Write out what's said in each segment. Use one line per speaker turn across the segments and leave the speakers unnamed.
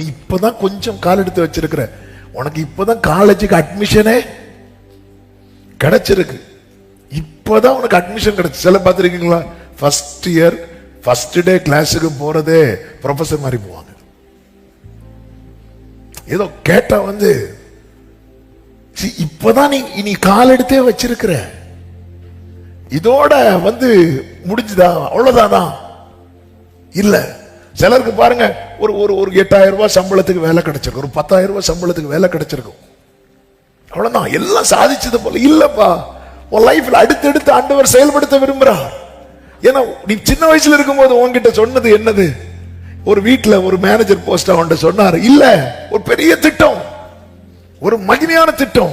நீ இப்பதான் கொஞ்சம் கால் எடுத்து வச்சிருக்கிற. உனக்கு இப்பதான் காலேஜுக்கு அட்மிஷனே கிடைச்சிருக்கு. இப்பதான் உனக்கு அட்மிஷன் கிடைச்சு. சில பார்த்துருக்கீங்களா? ஃபர்ஸ்ட் இயர் ஃபர்ஸ்ட் டே கிளாஸுக்கு போறதே ப்ரொஃபசர் மாதிரி போவாங்க. ஏதோ கேட்டா வந்து இப்பதான் நீ நீ கால் எடுத்தே வச்சிருக்கிற. இதோட வந்து முடிஞ்சுதா? அவ்வளவுதானா? இல்லை. சிலருக்கு பாருங்க ஒரு ஒரு ஒரு எட்டாயிரம் ரூபாய் சம்பளத்துக்கு வேலை கிடைச்சிருக்கும் ஒரு பத்தாயிரம் ரூபாய் சம்பளத்துக்கு வேலை கிடைச்சிருக்கும் அவ்வளவுதான். எல்லாம் சாதிச்சது போல இல்லப்பா. உன் லைஃப்ல அடுத்தடுத்து ஆண்டவர் செயல்படுத்த விரும்புறார். ஏன்னா நீ சின்ன வயசுல இருக்கும்போது உன்கிட்ட சொன்னது என்னது? ஒரு வீட்டில் ஒரு மேனேஜர் போஸ்ட் அவன்கிட்ட சொன்னார் இல்ல ஒரு பெரிய திட்டம் ஒரு மகிமையான திட்டம்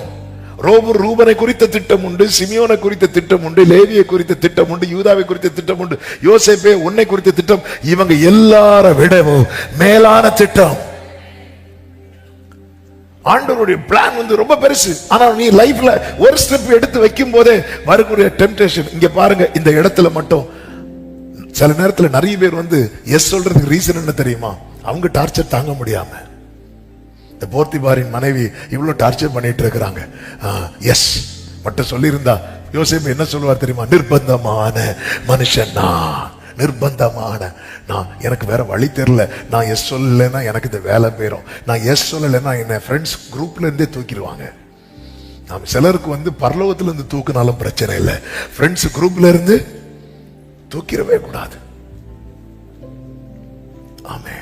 ரோபர் ரூபனை குறித்த திட்டம் உண்டு சிமியோனை குறித்த திட்டம் உண்டு லேவியை குறித்த திட்டம் உண்டு யூதாவை குறித்த திட்டம் உண்டு யோசேப்பே உன்னை குறித்த திட்டம் இவங்க எல்லார விடவும் மேலான திட்டம். ஆண்டவருடைய பிளான் வந்து ரொம்ப பெருசு. ஆனா நீ லைஃப்ல ஒரு ஸ்டெப் எடுத்து வைக்கும் போதே வரக்கூடிய டெம்டேஷன் இங்க பாருங்க இந்த இடத்துல மட்டும். சில நேரத்தில் நிறைய பேர் வந்து எஸ் சொல்றதுக்கு ரீசன் என்ன தெரியுமா? அவங்க டார்ச்சர் தாங்க முடியாமல் இந்த போர்த்திபாரின் மனைவி இவ்வளவு டார்ச்சர் பண்ணிட்டு இருக்கிறாங்க. எஸ் மட்டும் சொல்லியிருந்தா யோசிப்பு என்ன சொல்லுவார் தெரியுமா? நிர்பந்தமான மனுஷன் நான். நிர்பந்தமான நான். எனக்கு வேற வழி தெரியல. நான் எஸ் சொல்லலைன்னா எனக்கு இந்த வேலை போயிடும் நான் எஸ் சொல்லலைன்னா என்ன ஃப்ரெண்ட்ஸ் குரூப்ல இருந்தே தூக்கிடுவாங்க. நாம் சிலருக்கு வந்து பரலோகத்துல இருந்து தூக்குனாலும் பிரச்சனை இல்லை. ஃப்ரெண்ட்ஸ் குரூப்ல இருந்து தூக்கிடவே கூடாது. ஆமே